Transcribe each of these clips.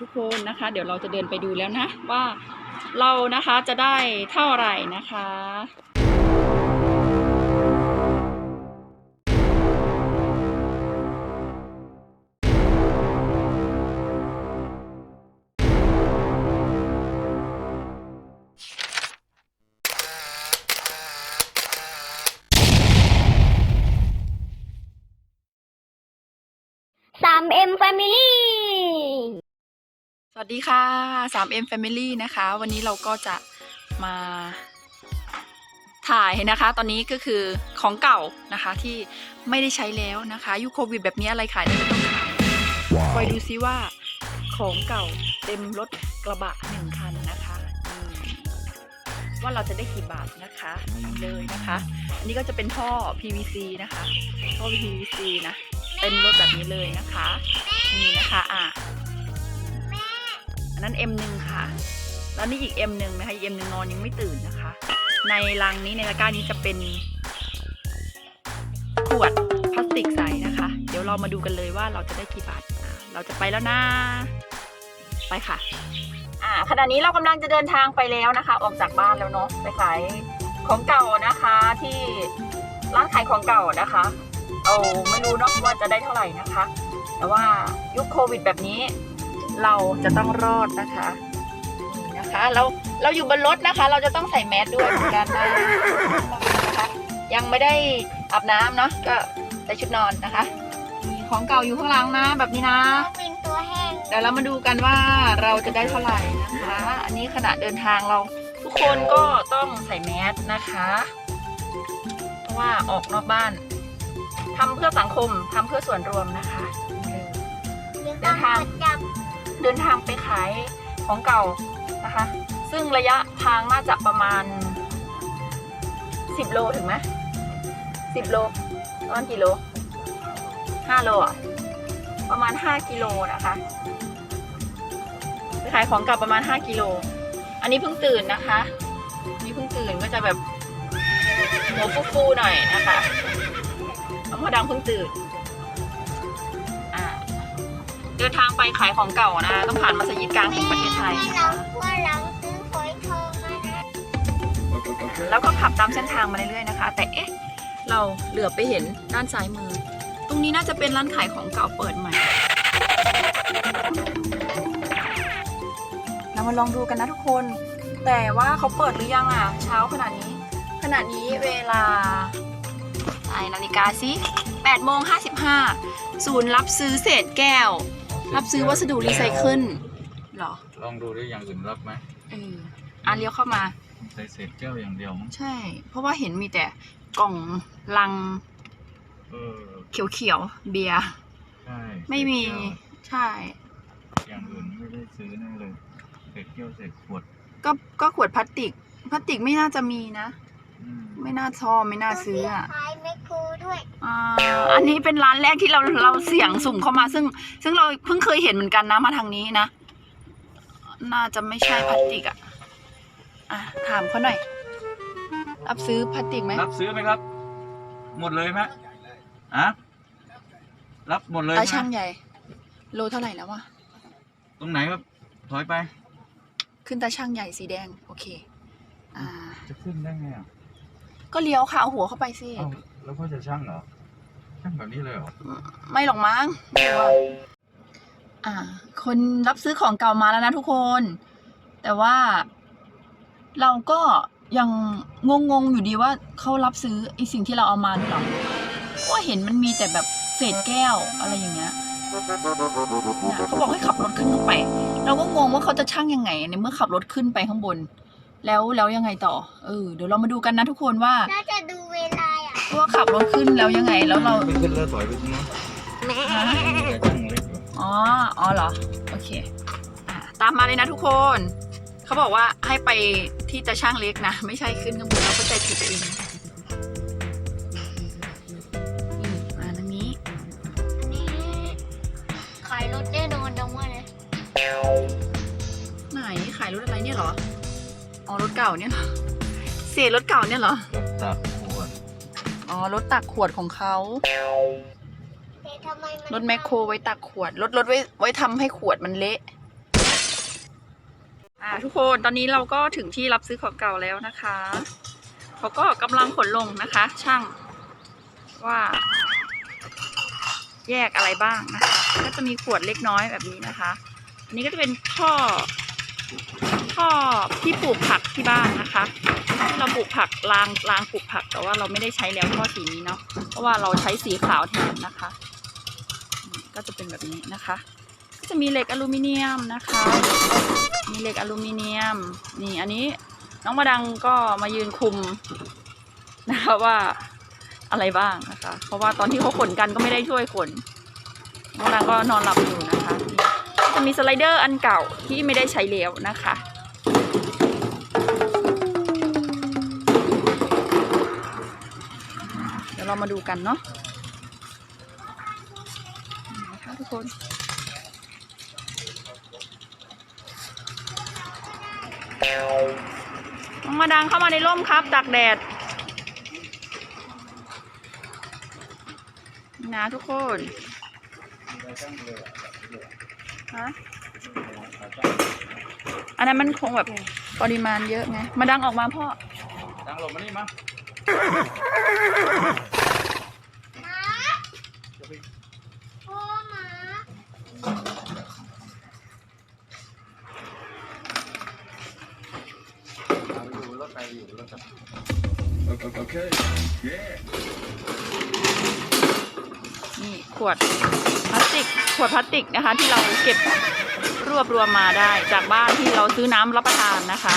ทุกคนนะคะ เดี๋ยวเราจะเดินไปดูแล้วนะว่าเรานะคะจะได้เท่าไหร่นะคะสามเอ็มแฟมิลี่ สวัสดีค่ะ 3M Family นะคะ วันนี้เราก็จะมาถ่ายนะคะ ตอนนี้ก็คือของเก่านะคะที่ไม่ได้ใช้แล้วนะคะยุคโควิดแบบนี้อะไรขายได้ก็ต้องขายคอยดูซิว่าของเก่าเต็มรถกระบะหนึ่งคันนะคะอืมว่าเราจะได้กี่บาทนะคะนี่เลยนะคะ อันนี้ก็จะเป็นท่อ PVC นะคะท่อ PVC นะเต็มรถแบบนี้เลยนะคะนี่นะคะอะอั นนั้น M1 ค่ะ แล้วนี่อีก M1 นะคะอีก M1 นอนยังไม่ตื่นนะคะ ในลังนี้ในตะกร้านี้จะเป็นขวดพลาสติกใสนะคะ เดี๋ยวเรามาดูกันเลยว่าเราจะได้กี่บาทเราจะไปแล้วนะ ไปค่ะอ่าขณะนี้เรากำลังจะเดินทางไปแล้วนะคะ ออกจากบ้านแล้วเนาะไปขายของเก่านะคะที่ร้านขายของเก่านะคะเอาไม่รู้เนาะว่าจะได้เท่าไหร่นะคะ แต่ว่ายุคโควิดแบบนี้ เราจะต้องรอดนะคะนี่นะคะ เราเราอยู่บนรถนะคะ เราจะต้องใส่แมสด้วยเหมือนกันนะนะคะยังไม่ได้อาบน้ำเนาะก็ใส่ชุดนอนนะคะมีของเก่าอยู่ข้างหลังนะ แบบนี้นะเป็นตัวแห้งเดี๋ยวเรามาดูกันว่าเราจะได้เท่าไหร่นะคะ อันนี้ขณะเดินทางเราทุกคนก็ต้องใส่แมสนะคะเพราะว่าออกนอกบ้านทำเพื่อสังคมทำเพื่อส่วนรวมนะคะเดินทางจับ เดินทางไปขายของเก่านะคะ ซึ่งระยะทางน่าจะประมาณ 10 โลถึงไหม10โลประมาณกี่โล5โลอะประมาณ5กิโลนะคะไปขายของเก่าประมาณ5กิโล อันนี้เพิ่งตื่นนะคะนี่เพิ่งตื่นก็จะแบบหัวฟูๆหน่อยนะคะน้องพอดังเพิ่งตื่น ดินทางไปขายของเก่านะ ต้องผ่านมัสยิดกลางแห่งประเทศไทยนะคะแล้วก็ขับตามเส้นทางมาเรื่อยๆนะคะ แต่เอ๊ะเราเหลือไปเห็นด้านซ้ายมือ ตรงนี้น่าจะเป็นร้านขายของเก่าเปิดใหม่ เรามาลองดูกันนะทุกคน แต่ว่าเขาเปิดหรือยังอะ เช้าขนาดนี้ขณะนี้เวลาไอนาฬิกาสิ8โมง55 ศูนย์รับซื้อเศษแก้ว รับซื้อวัสดุรีไซเคิลเหรอลองดูด้วยอย่างอื่นรับไหมเอออะเลี้ยวเข้ามา ใส่เศษแก้วอย่างเดียวมั้งใช่ เพราะว่าเห็นมีแต่กล่องลังเออเขียวๆเบียร์ใช่ไม่มีเศษแก้ว ใช่ อย่างอื่นไม่ได้ซื้อแน่เลยเศษแก้วเศษขวดก็ก็ขวดพลาสติกพลาสติกไม่น่าจะมีนะอืม ไม่น่าชอบไม่น่าซื้ออะขายแมคโครด้วยอ่าอันนี้เป็นร้านแรกที่เราเราเสี่ยงสุ่มเข้ามา ซึ่ง ซึ่งเราเพิ่งเคยเห็นเหมือนกันนะมาทางนี้นะ น่าจะไม่ใช่พลาสติกอะอะถามเขาหน่อย รับซื้อพลาสติกไหมรับซื้อไหมครับ หมดเลยไหมอะรับหมดเลยตาไหมช่างใหญ่ โลเท่าไหร่แล้ววะตรงไหนครับถอยไป ขึ้นตาช่างใหญ่สีแดง โอเค อ่า จะขึ้นได้ไงอะ ก็เลี้ยวค่ะเอาหัวเข้าไปสิ เอ้าแล้วก็จะช่างเหรอ ช่างแบบนี้เลยเหรอ ไม่หรอกมั้งไม่รู้อะอ่า คนรับซื้อของเก่ามาแล้วนะทุกคน แต่ว่า เราก็ยังงงๆอยู่ดีว่าเขารับซื้อไอสิ่งที่เราเอามาด้วยเหรอเพราะว่าเห็นมันมีแต่แบบเศษแก้วอะไรอย่างเงี้ยนะเขาบอกให้ขับรถขึ้นไป เราก็งงว่าเขาจะช่างยังไง ในเมื่อขับรถขึ้นไปข้างบน แล้วแล้วยังไงต่อ เออ เดี๋ยวเรามาดูกันนะทุกคนว่าน่าจะดูเวลาอะว่าขับรถขึ้นแล้วยังไง แล้วเราไม่ขึ้นแล้วถอยไปตรงนู้นฮะแต่ช่างเล็กอยู่อ๋อ อ๋อเหรอ โอเคอะตามมาเลยนะทุกคน เขาบอกว่าให้ไปที่ตาช่างเล็กนะ ไม่ใช่ขึ้นข้างบนเราเข้าใจผิดเองนี่มาทางนี้อันนี้ขายรถแน่นอนจังวะเนี่ยไหนขายรถอะไรเนี่ยเหรอ อ๋อรถเก่าเนี่ยเหรอเศษรถเก่าเนี่ยเหรอรถตักขวดอ๋อรถตักขวดของเขาแต่ทำไมมันรถแมคโครไว้ตักขวดรถรถไว้ไว้ทำให้ขวดมันเละอ่าทุกคนตอนนี้เราก็ถึงที่รับซื้อของเก่าแล้วนะคะเขาก็กำลังขนลงนะคะ ช่างว่า แยกอะไรบ้างนะคะ ก็จะมีขวดเล็กน้อยแบบนี้นะคะ อันนี้ก็จะเป็นท่อ ท่อที่ปลูกผักที่บ้านนะคะที่เราปลูกผักรางรางปลูกผักแต่ว่าเราไม่ได้ใช้แล้วท่อสีนี้เนาะเพราะว่าเราใช้สีขาวแทนนะคะ ก็จะเป็นแบบนี้นะคะ ก็จะมีเหล็กอลูมิเนียมนะคะ มีเหล็กอลูมิเนียม นี่อันนี้น้องมาดังก็มายืนคุมนะคะว่าอะไรบ้างนะคะ เพราะว่าตอนที่เขาขนกันก็ไม่ได้ช่วยขนน้องนางก็นอนหลับอยู่นะคะ มีสไลเดอร์อันเก่าที่ไม่ได้ใช้แล้วนะคะ เดี๋ยวเรามาดูกันเนาะนะคะทุกคนน้องมาดังเข้ามาในร่มครับตากแดดนะทุกคน ฮะอันนั้นมันคงแบบปริมาณเยอะไง มาดังออกมาพ่อ ดังหลบมานี่มาโอ้หมาเอาอยู่รถไปอยู่รถไป Okay. Yeah. นี่ขวด พลาสติกขวดพลาสติกนะคะ ที่เราเก็บรวบรวมมาได้ จากบ้านที่เราซื้อน้ำรับประทานนะคะ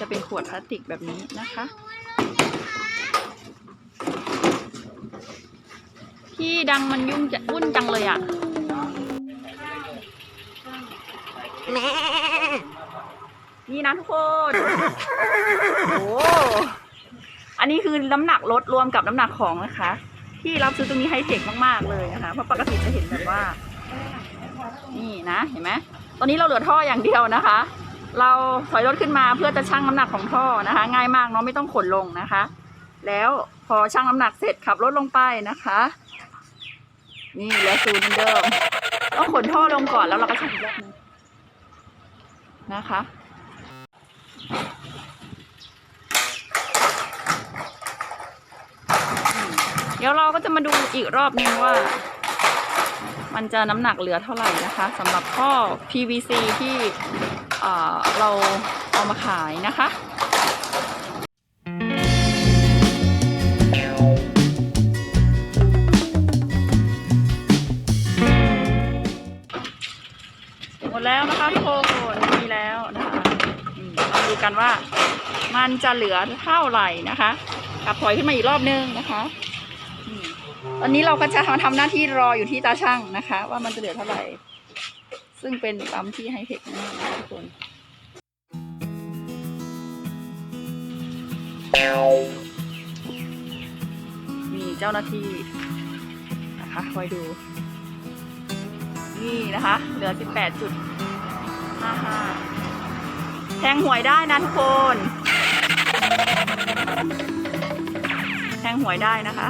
จะเป็นขวดพลาสติกแบบนี้นะคะ พี่ดังมันยุ่งจะวุ่นจังเลยอะ่ะนี่นะทุกคนโอ้อันนี้คือน้ำหนักลดรวมกับน้ำหนักของนะคะ ที่รับซื้อตรงนี้ไฮเทคมากๆเลยนะคะเพราะปกติจะเห็นแบบว่า นี่นะเห็นไหมตอนนี้เราเหลือท่ออย่างเดียวนะคะ เราถอยรถขึ้นมาเพื่อจะชั่งน้ำหนักของท่อนะคะ ง่ายมากเนาะไม่ต้องขนลงนะคะ แล้วพอชั่งน้ำหนักเสร็จขับรถลงไปนะคะ นี่เหลือศูนเหมือนเดิมต้องขนท่อลงก่อนแล้วเราก็ชั่งอีกรอบนึงนะคะ ดี๋ยวเราก็จะมาดูอีกรอบนึงว่า มันจะน้ำหนักเหลือเท่าไหร่นะคะสำหรับท่อ PVC ที่เราเอามาขายนะคะหมดแล้วนะคะทุกคนมีแล้วนะคะมาดูกันว่ามันจะเหลือเท่าไหร่นะคะขับถอยขึ้นมาอีกรอบนึงนะคะ ตอนนี้เราก็จะทำทำหน้าที่รออยู่ที่ตาช่างนะคะ ว่ามันจะเหลือเท่าไหร่ ซึ่งเป็นปั๊มที่ไฮเทคมากนะคะทุกคนมีเจ้าหน้าที่นะคะคอยดู นี่นะคะ เหลือ 18.55 แทงหวยได้นะทุกคน แทงหวยได้นะคะ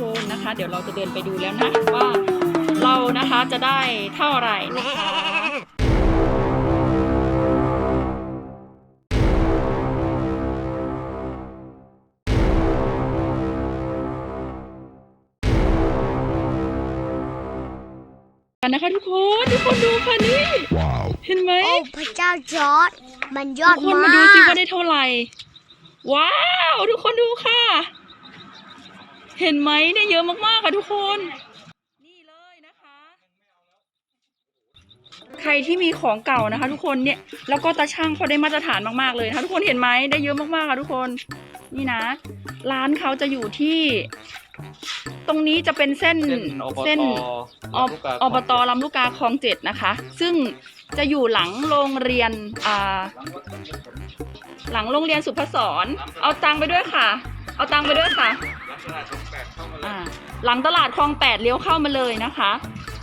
ทุกคนนะคะ เดี๋ยวเราจะเดินไปดูแล้วนะว่าเรานะคะจะได้เท่าไหร่นะคะกันนะคะทุกคนทุกคนดูค่ะนี่ Wow. เห็นไหมโอ้พระเจ้าจอร์ดมันยอดทุกคนมามาดูซิกว่าได้เท่าไหร่ ว้าว ทุกคนดูค่ะ เห็นไหมได้เยอะมากๆค่ะทุกคน นี่เลยนะคะ ใครที่มีของเก่านะคะ ทุกคนเนี่ยแล้วก็ตาช่างเขาได้มาตรฐานมากๆเลยนะคะทุกคนเห็นไหมได้เยอะมากๆค่ะทุกคน นี่นะ ร้านเขาจะอยู่ที่ ตรงนี้จะเป็นเส้นเส้นอบตอบอบตลำลูกกาคลองเจ็ดนะคะ ซึ่ง จะอยู่หลังโรงเรียนอ่าหลังโรงเรียนสุพศรเอาตังไปด้วยค่ะ เอาตังไปด้วยค่ะอ่าหลังตลาดคลองแปดเลี้ยวเข้ามาเลยนะคะ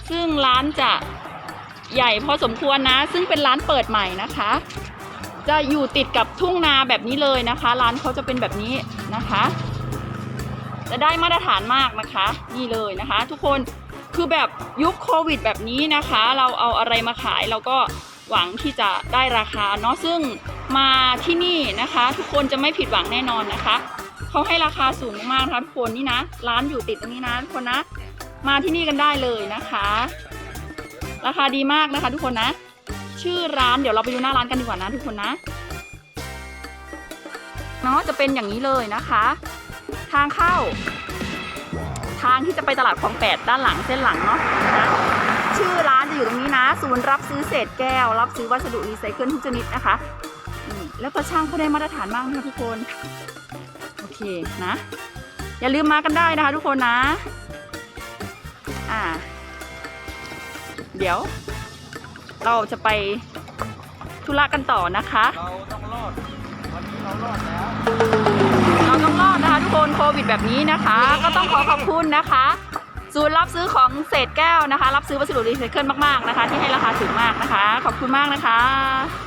ซึ่งร้านจะใหญ่พอสมควรนะ ซึ่งเป็นร้านเปิดใหม่นะคะ จะอยู่ติดกับทุ่งนาแบบนี้เลยนะคะ ร้านเขาจะเป็นแบบนี้นะคะ จะได้มาตรฐานมากนะคะ นี่เลยนะคะ ทุกคน คือแบบยุคโควิดแบบนี้นะคะ เราเอาอะไรมาขายเราก็หวังที่จะได้ราคาเนาะซึ่งมาที่นี่นะคะ ทุกคนจะไม่ผิดหวังแน่นอนนะคะเขาให้ราคาสูงมากนะคะทุกคนนี่นะร้านอยู่ติดตรงนี้นะทุกคนนะมาที่นี่กันได้เลยนะคะ ราคาดีมากนะคะ ทุกคนนะ ชื่อร้านเดี๋ยวเราไปดูหน้าร้านกันดีกว่านะ ทุกคนนะเนาะจะเป็นอย่างนี้เลยนะคะ ทางเข้าางที่จะไปตลาดคลองแปดด้านหลังเส้นหลังเนาะนะชื่อร้านจะอยู่ตรงนี้นะ ศูนย์รับซื้อเศษแก้ว รับซื้อวัสดุรีไซเคิลทุกชนิดนะคะแล้วก็ช่างเขาได้มาตรฐานมากนะคะทุกคน โอเคนะ อย่าลืมมากันได้นะคะทุกคนนะ อ่า เดี๋ยว เราจะไปธุระกันต่อนะคะ เราต้องรอด วันนี้เรารอดแล้ว องรอดนะคะทุกคนโควิดแบบนี้นะคะ ก็ต้องขอขอบคุณนะคะ ศูนย์รับซื้อของเศษแก้วนะคะ รับซื้อวัสดุรีไซเคิลมากๆนะคะ ที่ให้ราคาถูกมากนะคะ ขอบคุณมากนะคะ